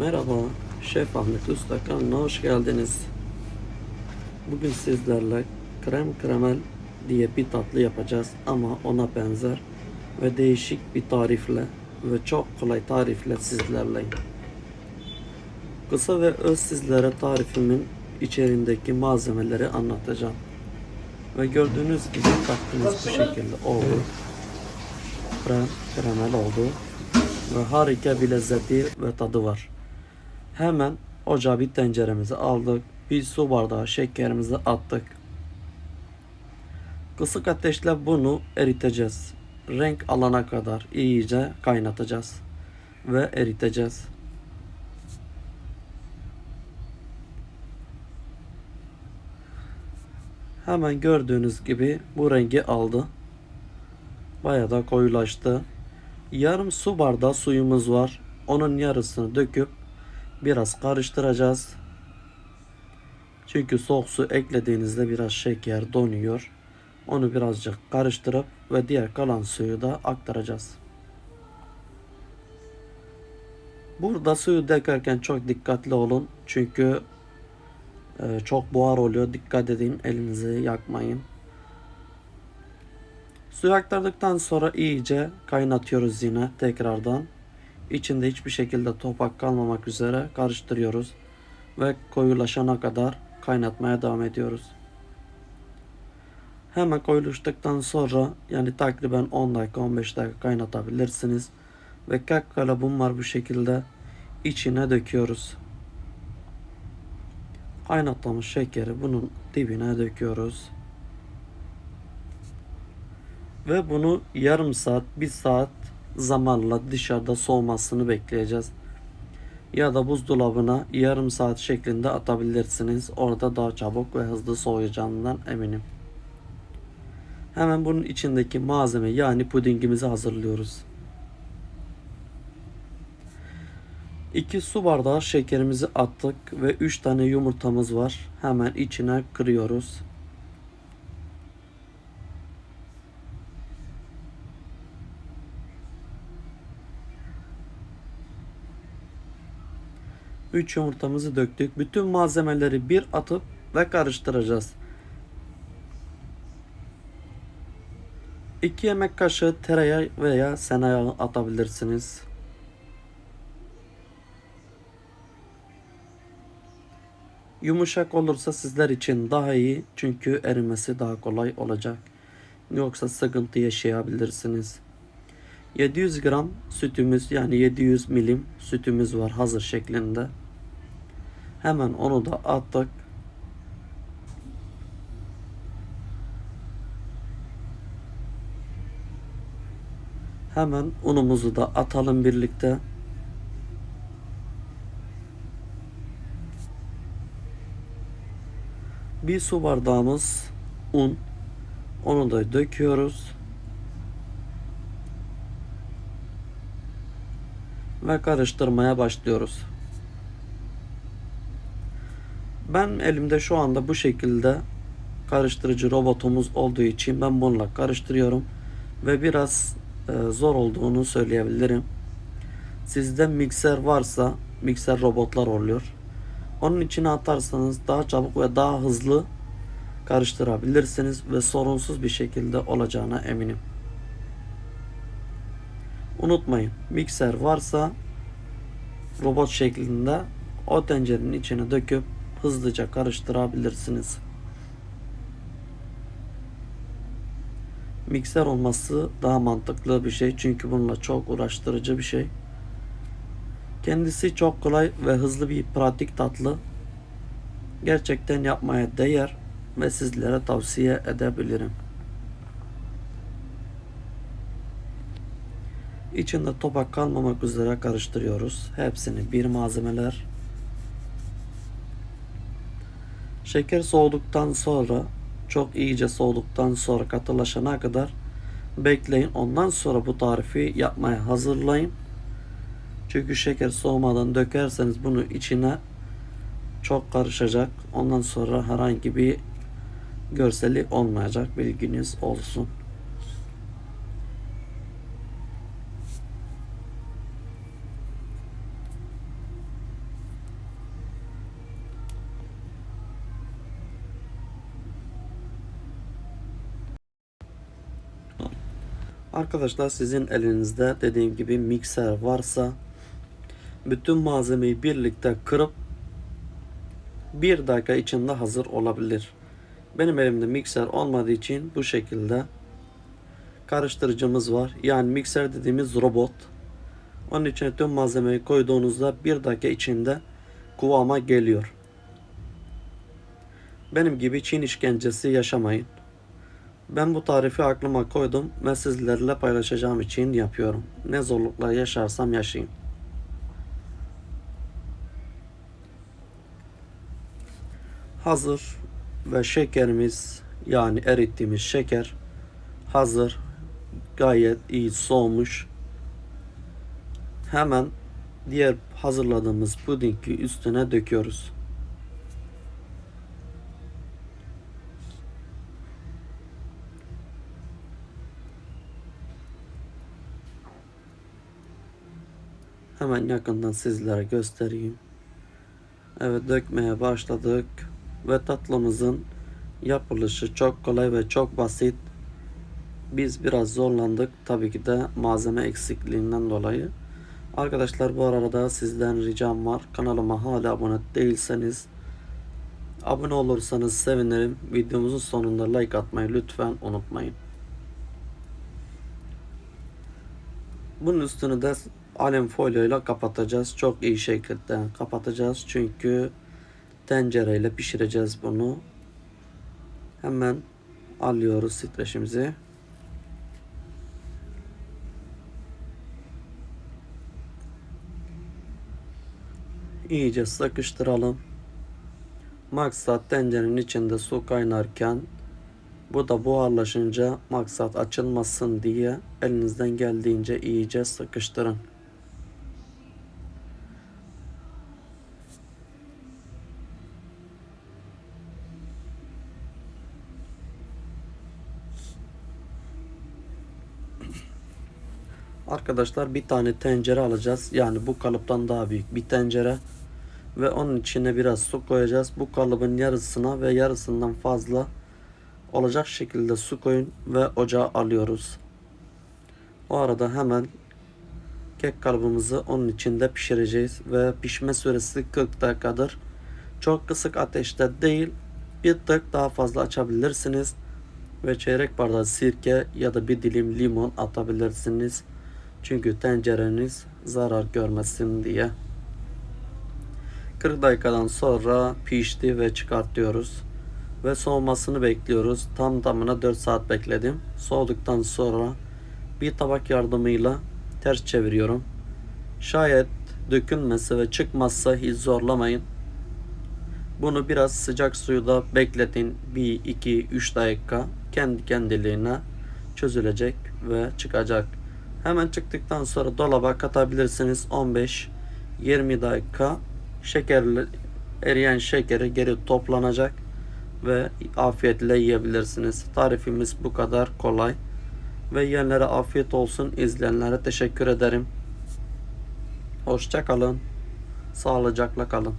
Merhaba, Şef Ahmet Usta kanalına hoş geldiniz. Bugün sizlerle krem kremel diye bir tatlı yapacağız ama ona benzer ve değişik bir tarifle ve çok kolay tarifle sizlerleyim. Kısa ve öz sizlere tarifimin içerisindeki malzemeleri anlatacağım. Ve gördüğünüz gibi tatlımız bu şekilde oldu. Krem kremel oldu ve harika bir lezzeti ve tadı var. Hemen ocağa bir tenceremizi aldık. Bir su bardağı şekerimizi attık. Kısık ateşle bunu eriteceğiz. Renk alana kadar iyice kaynatacağız. Ve eriteceğiz. Hemen gördüğünüz gibi bu rengi aldı. Bayağı da koyulaştı. Yarım su bardağı suyumuz var. Onun yarısını döküp biraz karıştıracağız. Çünkü soğuk su eklediğinizde biraz şeker donuyor. Onu birazcık karıştırıp ve diğer kalan suyu da aktaracağız. Burada suyu dökerken çok dikkatli olun. Çünkü e, çok buhar oluyor. Dikkat edin elinizi yakmayın. Suyu aktardıktan sonra iyice kaynatıyoruz yine tekrardan. İçinde hiçbir şekilde topak kalmamak üzere karıştırıyoruz. Ve koyulaşana kadar kaynatmaya devam ediyoruz. Hemen koyulaştıktan sonra yani takriben 10 dakika 15 dakika kaynatabilirsiniz. Ve kek var bu şekilde içine döküyoruz. Kaynattığımız şekeri bunun dibine döküyoruz. Ve bunu yarım saat, bir saat zamanla dışarıda soğumasını bekleyeceğiz. Ya da buzdolabına yarım saat şeklinde atabilirsiniz. Orada daha çabuk ve hızlı soğuyacağından eminim. Hemen bunun içindeki malzeme yani pudingimizi hazırlıyoruz. 2 su bardağı şekerimizi attık ve 3 tane yumurtamız var. Hemen içine kırıyoruz. 3 yumurtamızı döktük. Bütün malzemeleri bir atıp ve karıştıracağız. 2 yemek kaşığı tereyağı veya senayağı atabilirsiniz. Yumuşak olursa sizler için daha iyi çünkü erimesi daha kolay olacak. Yoksa sıkıntı yaşayabilirsiniz. 700 gram sütümüz yani 700 milim sütümüz var hazır şeklinde. Hemen onu da attık. Hemen unumuzu da atalım birlikte. Bir su bardağımız un. Onu da döküyoruz. Ve karıştırmaya başlıyoruz. Ben elimde şu anda bu şekilde karıştırıcı robotumuz olduğu için ben bununla karıştırıyorum ve biraz e, zor olduğunu söyleyebilirim. Sizde mikser varsa mikser robotlar oluyor. Onun içine atarsanız daha çabuk ve daha hızlı karıştırabilirsiniz ve sorunsuz bir şekilde olacağına eminim. Unutmayın mikser varsa robot şeklinde o tencerenin içine döküp hızlıca karıştırabilirsiniz. Mikser olması daha mantıklı bir şey çünkü bununla çok uğraştırıcı bir şey. Kendisi çok kolay ve hızlı bir pratik tatlı. Gerçekten yapmaya değer ve sizlere tavsiye edebilirim. İçinde topak kalmamak üzere karıştırıyoruz. Hepsini bir malzemeler. Şeker soğuduktan sonra çok iyice soğuduktan sonra katılaşana kadar bekleyin. Ondan sonra bu tarifi yapmaya hazırlayın. Çünkü şeker soğumadan dökerseniz bunu içine çok karışacak. Ondan sonra herhangi bir görseli olmayacak. Bilginiz olsun. Arkadaşlar sizin elinizde dediğim gibi mikser varsa bütün malzemeyi birlikte kırıp bir dakika içinde hazır olabilir. Benim elimde mikser olmadığı için bu şekilde karıştırıcımız var. Yani mikser dediğimiz robot. Onun içine tüm malzemeyi koyduğunuzda bir dakika içinde kıvama geliyor. Benim gibi Çin işkencesi yaşamayın. Ben bu tarifi aklıma koydum ve sizlerle paylaşacağım için yapıyorum. Ne zorluklar yaşarsam yaşayayım. Hazır ve şekerimiz yani erittiğimiz şeker hazır. Gayet iyi soğumuş. Hemen diğer hazırladığımız pudingi üstüne döküyoruz. Hemen yakından sizlere göstereyim. Evet dökmeye başladık ve tatlımızın yapılışı çok kolay ve çok basit. Biz biraz zorlandık tabii ki de malzeme eksikliğinden dolayı. Arkadaşlar bu arada sizden ricam var. Kanalıma hala abone değilseniz abone olursanız sevinirim. Videomuzun sonunda like atmayı lütfen unutmayın. Bunun üstünü de alem folyo ile kapatacağız. Çok iyi şekilde kapatacağız. Çünkü tencereyle pişireceğiz bunu. Hemen alıyoruz streçimizi. İyice sıkıştıralım. Maksat tencerenin içinde su kaynarken bu da buharlaşınca maksat açılmasın diye elinizden geldiğince iyice sıkıştırın. Arkadaşlar bir tane tencere alacağız. Yani bu kalıptan daha büyük bir tencere. Ve onun içine biraz su koyacağız. Bu kalıbın yarısına ve yarısından fazla olacak şekilde su koyun ve ocağa alıyoruz. O arada hemen kek kalıbımızı onun içinde pişireceğiz ve pişme süresi 40 dakikadır. Çok kısık ateşte değil bir tık daha fazla açabilirsiniz ve çeyrek bardak sirke ya da bir dilim limon atabilirsiniz. Çünkü tencereniz zarar görmesin diye. 40 dakikadan sonra pişti ve çıkartıyoruz. Ve soğumasını bekliyoruz. Tam tamına 4 saat bekledim. Soğuduktan sonra bir tabak yardımıyla ters çeviriyorum. Şayet dökülmese ve çıkmazsa hiç zorlamayın. Bunu biraz sıcak suyda bekletin. 1, 2, 3 dakika kendi kendiliğine çözülecek ve çıkacak. Hemen çıktıktan sonra dolaba katabilirsiniz. 15-20 dakika şekerli eriyen şekeri geri toplanacak ve afiyetle yiyebilirsiniz. Tarifimiz bu kadar kolay. Ve yiyenlere afiyet olsun. İzleyenlere teşekkür ederim. Hoşça kalın. Sağlıcakla kalın.